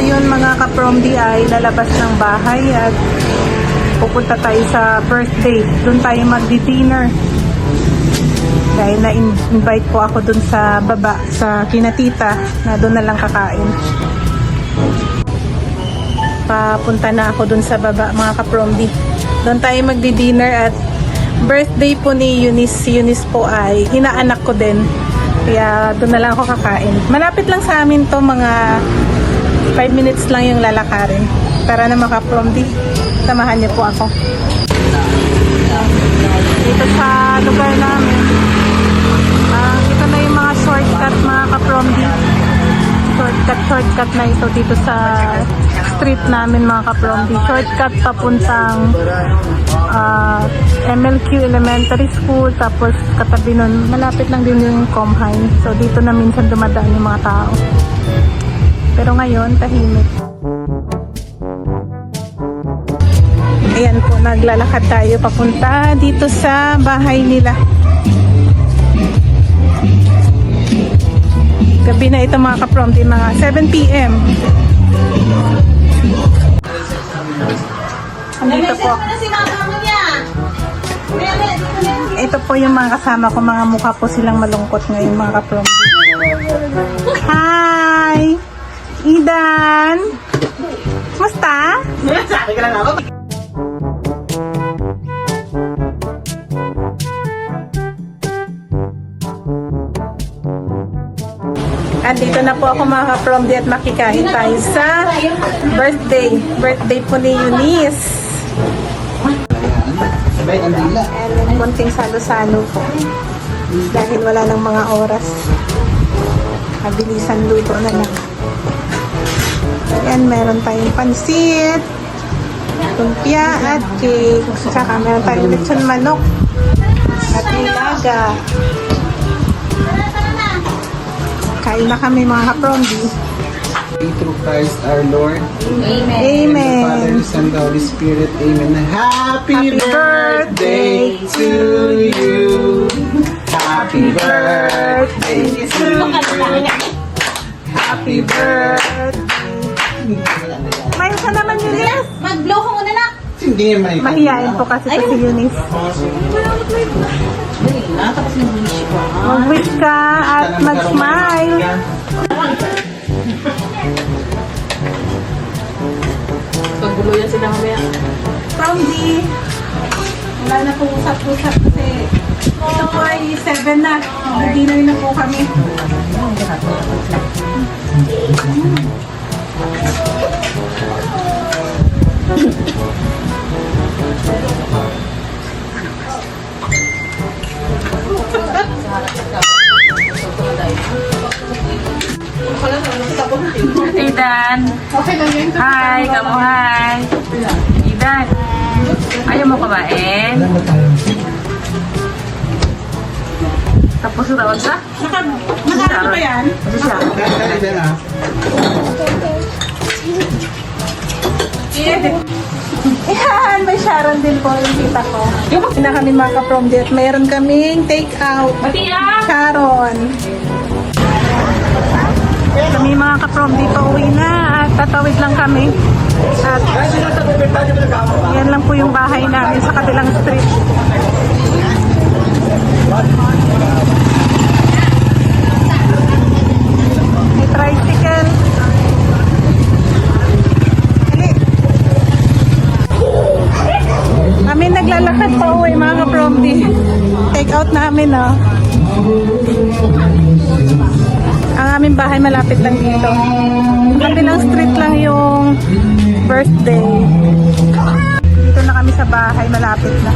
ngayon mga ka-prom ay lalabas ng bahay at pupunta tayo sa birthday. Doon tayo magdi-dinner. Dahil na-invite po ako doon sa baba, sa kinatita, na doon na lang kakain. Papunta na ako doon sa baba, mga ka-prom Doon tayo magdi-dinner at birthday po ni Eunice. Si Eunice po ay inaanak ko din. Kaya doon na lang ako kakain. Malapit lang sa amin to mga 5 minutes lang yung lalakarin. Para na maka-prom di. Samahan niyo po ako. Dito sa lugar namin. ah, ito na yung mga shortcut mga ka-prom di. Shortcut, shortcut na ito dito sa street namin mga ka-prom di. Shortcut papuntang ah, MLQ Elementary School tapos katabi nun malapit lang din yung Comhine so dito na minsan dumadaan yung mga tao pero ngayon tahimik ayan po naglalakad tayo papunta dito sa bahay nila gabi na ito mga kaprom di mga 7pm dito po Ano si mama mo niya? Nene, dito na yan. Ito po yung mga kasama ko, mga mukha po silang malungkot ngayon, mga kaprom. Idan! Musta? Sabi ka lang ako. Andito na po ako mga kaprom at makikain tayo sa birthday. Birthday po ni Eunice. And konting salo-salo po. Dahil wala ng mga oras. Mabilisan luto na lang. Ayan, meron tayong pansit, lumpia at cake. Saka meron tayong lechon manok at nilaga. Kain na kami mga kaprombi. Through Christ our Lord. Amen. And the Father, the Son, the Holy Spirit. Amen. Happy, Happy birthday birthday to you. Happy birthday to you. Happy birthday. May isa naman Eunice. Mag-blow ko muna na. Hindi may Mahihain po kasi ito si Eunice. Mag-wish ka at mag-smile. Pagbulo yan sila mamaya. From the wala na po usap-usap kasi ito po ay 7 na. Mag-dinner na po kami. Idan. Hi, kamu hi. Idan. Ayaw mo kumain? Tapos na tawag sa? Naka, naka ba yan? Kasi siya. Kaya Yan, may Sharon din po yung tita ko. Yung na kami mga ka-prom at mayroon kaming take out. Matiya! Sharon. Kami mga ka-prom dito uwi na at tatawid lang kami. At yan lang po yung bahay namin sa kabilang street. May tricycle. Dali. Kami naglalakad pa uwi mga ka-prom Take out namin oh. Ang aming bahay malapit lang dito. Kabilang street lang yung birthday. Dito na kami sa bahay, malapit na.